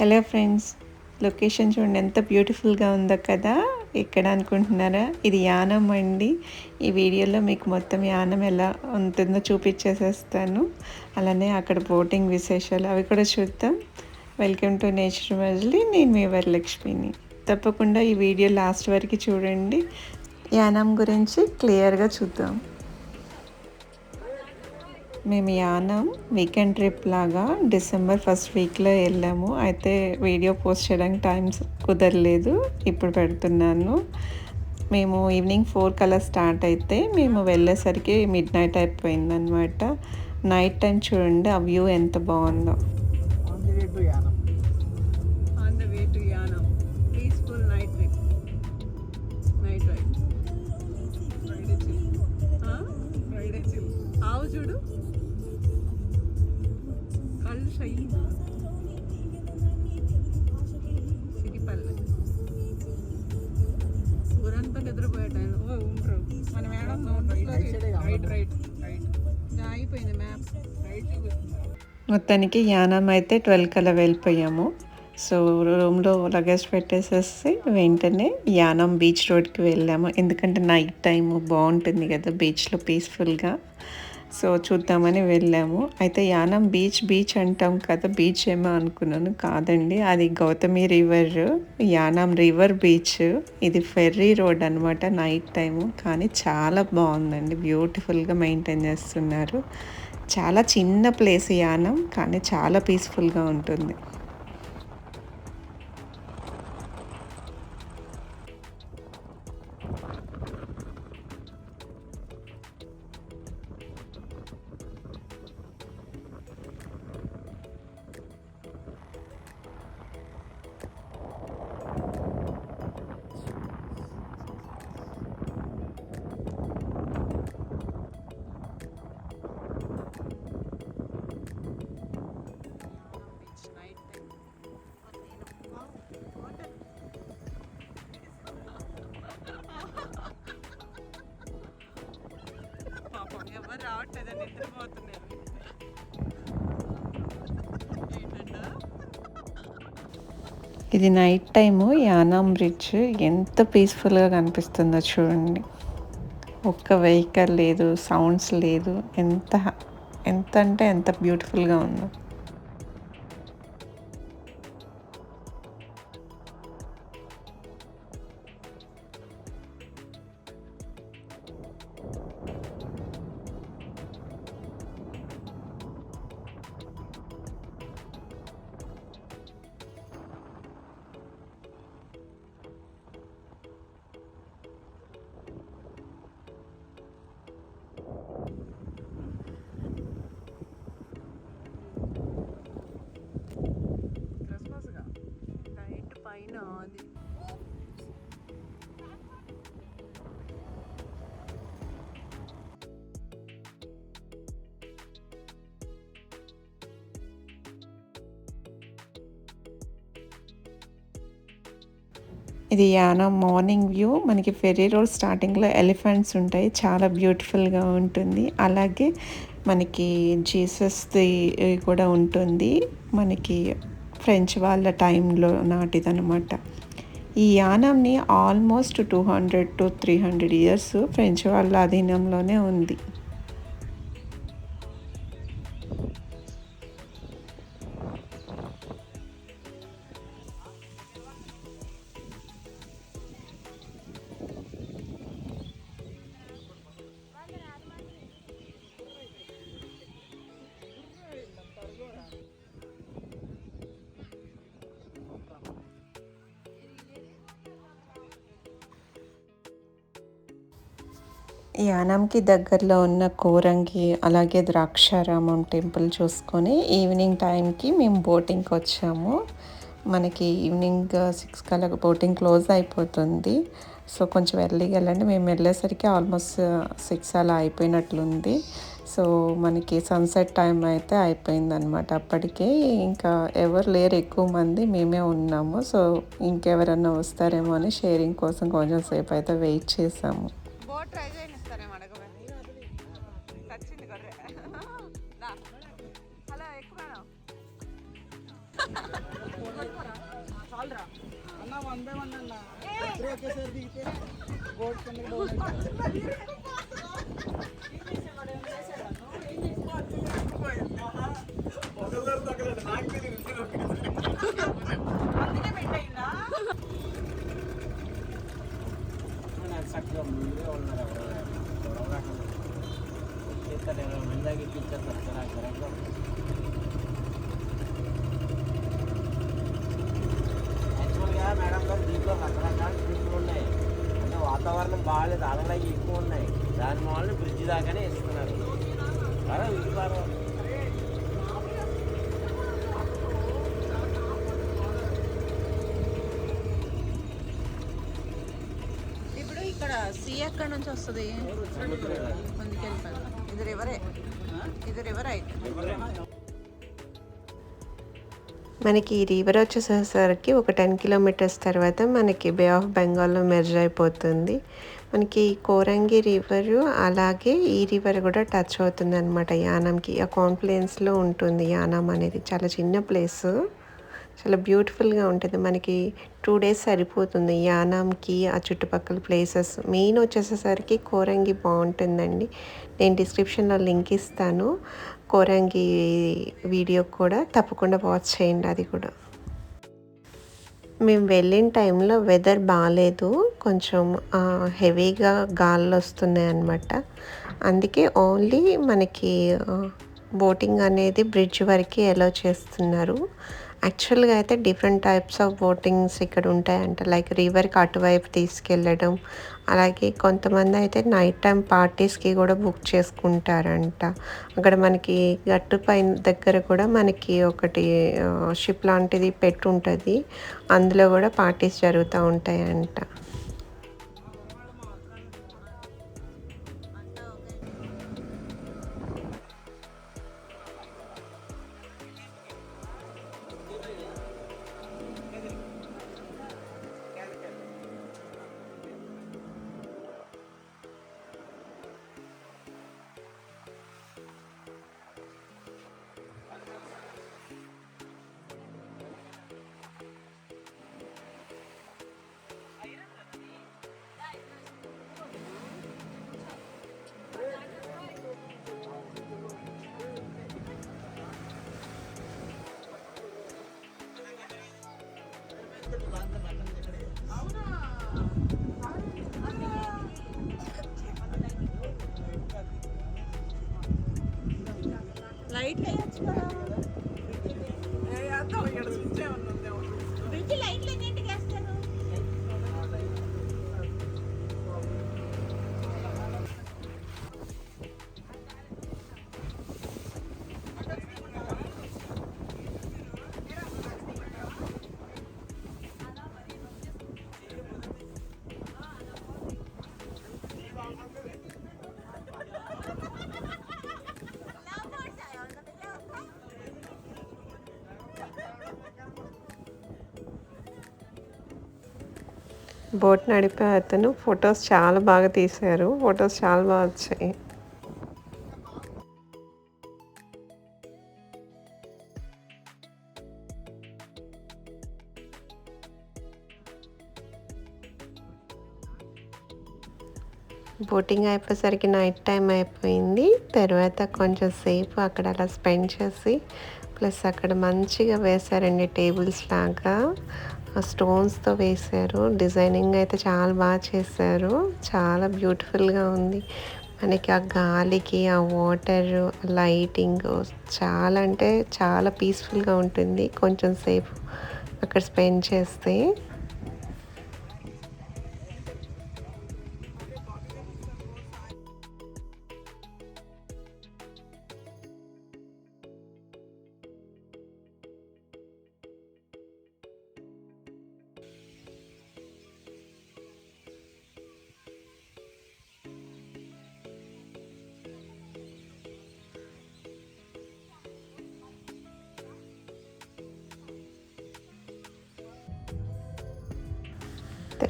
Hello friends location చూడండి ఎంత బ్యూటిఫుల్గా ఉందో కదా? ఎక్కడ అనుకుంటున్నారా? ఇది యానం అండి. ఈ వీడియోలో మీకు మొత్తం యానం ఎలా ఉంటుందో చూపించేసేస్తాను. అలానే అక్కడ బోటింగ్ విశేషాలు అవి కూడా చూద్దాం. వెల్కమ్ టు నేచర్ మజిలీ నేను మీ వరలక్ష్మిని. తప్పకుండా ఈ వీడియో లాస్ట్ వరకు చూడండి. యానం గురించి క్లియర్గా చూద్దాం. మేము యానం వీకెండ్ ట్రిప్ లాగా డిసెంబర్ ఫస్ట్ వీక్లో వెళ్ళాము. అయితే వీడియో పోస్ట్ చేయడానికి టైమ్స్ కుదరలేదు. ఇప్పుడు పెడుతున్నాను. మేము ఈవినింగ్ ఫోర్ కల్లా స్టార్ట్ అయితే మేము వెళ్ళేసరికి మిడ్ నైట్ అయిపోయిందనమాట నైట్ టైం చూడండి ఆ వ్యూ ఎంత బాగుందో. అయిపోయింది మ్యాప్ మొత్తానికి యానం అయితే ట్వెల్వ్ కల్లా వెళ్ళిపోయాము. సో రూమ్లో లగేజ్ పెట్టేసేసి వెంటనే యానం బీచ్ రోడ్కి వెళ్ళాము. ఎందుకంటే నైట్ టైము బాగుంటుంది కదా బీచ్లో పీస్ఫుల్గా సో చూద్దామని వెళ్ళాము. అయితే యానం బీచ్ బీచ్ అంటాం కదా బీచ్ ఏమో అనుకున్నాను. కాదండి అది Gautami river Yanam river beach. ఇది ఫెర్రీ రోడ్ అనమాట నైట్ టైము. కానీ చాలా బాగుందండి బ్యూటిఫుల్గా మెయింటైన్ చేస్తున్నారు. చాలా చిన్న ప్లేస్ యానం కానీ చాలా పీస్ఫుల్గా ఉంటుంది. నిద్రపోతున్నారు ఇది నైట్ టైము యానాం బ్రిడ్జ్ ఎంత పీస్ఫుల్గా కనిపిస్తుందో చూడండి. ఒక్క వెహికల్ లేదు సౌండ్స్ లేదు ఎంత ఎంత అంటే ఎంత బ్యూటిఫుల్గా ఉందో. ఇది యానం మార్నింగ్ వ్యూ. మనకి ఫెర్రీ రోడ్ స్టార్టింగ్లో ఎలిఫెంట్స్ ఉంటాయి. చాలా బ్యూటిఫుల్గా ఉంటుంది. అలాగే మనకి జీసస్ది కూడా ఉంటుంది. మనకి ఫ్రెంచ్ వాళ్ళ టైంలో నాటిదనమాట ఈ యానంని almost two hundred to three hundred years French వాళ్ళ అధీనంలోనే ఉంది. యానంకి దగ్గరలో ఉన్న కోరంగి అలాగే ద్రాక్షారామం టెంపుల్ చూసుకొని ఈవినింగ్ టైంకి మేము బోటింగ్కి వచ్చాము. మనకి ఈవినింగ్ సిక్స్ కల్లా బోటింగ్ క్లోజ్ అయిపోతుంది. సో కొంచెం ఎర్లీగా వెళ్ళండి. మేము వెళ్ళేసరికి ఆల్మోస్ట్ సిక్స్ అలా అయిపోయినట్లుంది. సో మనకి సన్సెట్ టైం అయితే అయిపోయింది అనమాట అప్పటికే. ఇంకా ఎవరు లేరు ఎక్కువ మంది మేమే ఉన్నాము. సో ఇంకెవరన్నా వస్తారేమో అని షేరింగ్ కోసం కొంచెం సేపు అయితే వెయిట్ చేసాము. అన్న వన్ బై వన్ అన్న ఇద్దరు ఒకేసారి దిగితే బోట్ కిందకి డౌన్ అయిపోతుంది. నాకు చక్కగా ముందే ఉన్నారు ఎవరు గొడవ రాకుండా. ఇస్తారు ఇరవై మంది దాకా ఇచ్చేస్తారు సార్ ఆ యాక్చువల్గా మేడం గారు దీంట్లో రకరకాల ట్రిప్లు ఉన్నాయి. అంటే వాతావరణం బాగాలేదు అలలకి ఎక్కువ ఉన్నాయి. దాని మూలన బ్రిడ్జ్ దాకానే ఇస్తున్నారు అరే ఇది ఇప్పుడు ఇక్కడ సీ ఎక్కడి నుంచి వస్తుంది? ముందుకెళ్ళిపోయి ఇది రివరే. ఇది రివర్ అయితే మనకి ఈ రివర్ వచ్చేసరికి ఒక టెన్ కిలోమీటర్స్ తర్వాత మనకి బే ఆఫ్ బెంగాల్లో మెర్జ్ అయిపోతుంది. మనకి కోరంగి రివర్ అలాగే ఈ రివర్ కూడా టచ్ అవుతుంది అనమాట యానంకి. ఆ కాన్ఫ్లుయెన్స్లో ఉంటుంది యానం అనేది. చాలా చిన్న ప్లేస్. చాలా బ్యూటిఫుల్గా ఉంటుంది. మనకి టూ డేస్ సరిపోతుంది యానాంకి ఆ చుట్టుపక్కల ప్లేసెస్. మెయిన్ వచ్చేసేసరికి కోరంగి బాగుంటుందండి. నేను డిస్క్రిప్షన్లో లింక్ ఇస్తాను. కోరంగి వీడియో కూడా తప్పకుండా వాచ్ చేయండి అది కూడా. మేము వెళ్ళిన టైంలో వెదర్ బాగాలేదు కొంచెం హెవీగా గాల్లో వస్తున్నాయి అన్నమాట. అందుకే ఓన్లీ మనకి బోటింగ్ అనేది బ్రిడ్జ్ వరకు ఎలో చేస్తున్నారు. యాక్చువల్గా అయితే డిఫరెంట్ టైప్స్ ఆఫ్ బోటింగ్స్ ఇక్కడ ఉంటాయంట. లైక్ రివర్కి అటువైపు తీసుకెళ్ళడం అలాగే కొంతమంది అయితే నైట్ టైం పార్టీస్కి కూడా బుక్ చేసుకుంటారంట. అక్కడ మనకి గట్టు పైన దగ్గర కూడా మనకి ఒకటి షిప్ లాంటిది పెట్టు ఉంటుంది అందులో కూడా పార్టీస్ జరుగుతూ ఉంటాయంట. బోట్ నడిపే అతను ఫొటోస్ చాలా బాగా తీశారు. ఫొటోస్ చాలా బాగా వచ్చాయి. బోటింగ్ అయిపోయేసరికి నైట్ టైం అయిపోయింది. తర్వాత కొంచెం సేపు అక్కడ అలా స్పెండ్ చేసి ప్లస్ అక్కడ మంచిగా వేశారండి టేబుల్స్ లాగా. స్టోన్స్తో వేశారు. డిజైనింగ్ అయితే చాలా బాగా చేశారు. చాలా బ్యూటిఫుల్గా ఉంది. మనకి ఆ గాలికి ఆ వాటర్ లైటింగ్ చాలా అంటే చాలా పీస్ఫుల్గా ఉంటుంది. కొంచెం సేపు అక్కడ స్పెండ్ చేస్తే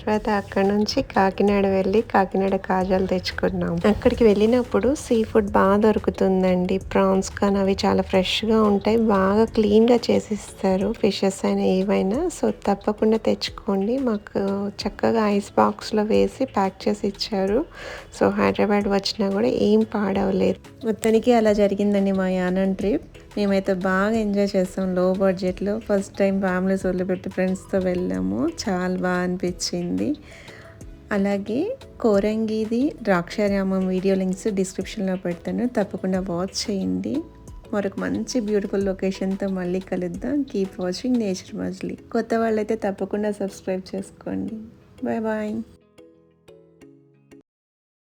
తర్వాత అక్కడ నుంచి కాకినాడ వెళ్ళి కాకినాడ కాజాలు తెచ్చుకున్నాం. అక్కడికి వెళ్ళినప్పుడు సీ ఫుడ్ బాగా దొరుకుతుందండి. ప్రాన్స్ కానీ అవి చాలా ఫ్రెష్గా ఉంటాయి. బాగా క్లీన్గా చేసిస్తారు ఫిషెస్ అయినా ఏవైనా. సో తప్పకుండా తెచ్చుకోండి. మాకు చక్కగా ఐస్ బాక్స్లో వేసి ప్యాక్ చేసి ఇచ్చారు. సో హైదరాబాద్ వచ్చినా కూడా ఏం పాడవలేదు. మొత్తానికి అలా జరిగిందండి మా యానం ట్రిప్. మేమైతే బాగా ఎంజాయ్ చేస్తాం లో బడ్జెట్లో. ఫస్ట్ టైం ఫ్యామిలీస్ వదిలిపెట్టి ఫ్రెండ్స్తో వెళ్ళాము. చాలా బాగా అనిపించింది. అలాగే కోరంగిది ద్రాక్షారామం వీడియో లింక్స్ డిస్క్రిప్షన్లో పెడతాను. తప్పకుండా వాచ్ చేయండి. మరొక మంచి బ్యూటిఫుల్ లొకేషన్తో మళ్ళీ కలుద్దాం. కీప్ వాచింగ్ నేచర్ మజ్లీ. కొత్త వాళ్ళైతే తప్పకుండా సబ్స్క్రైబ్ చేసుకోండి. Bye bye.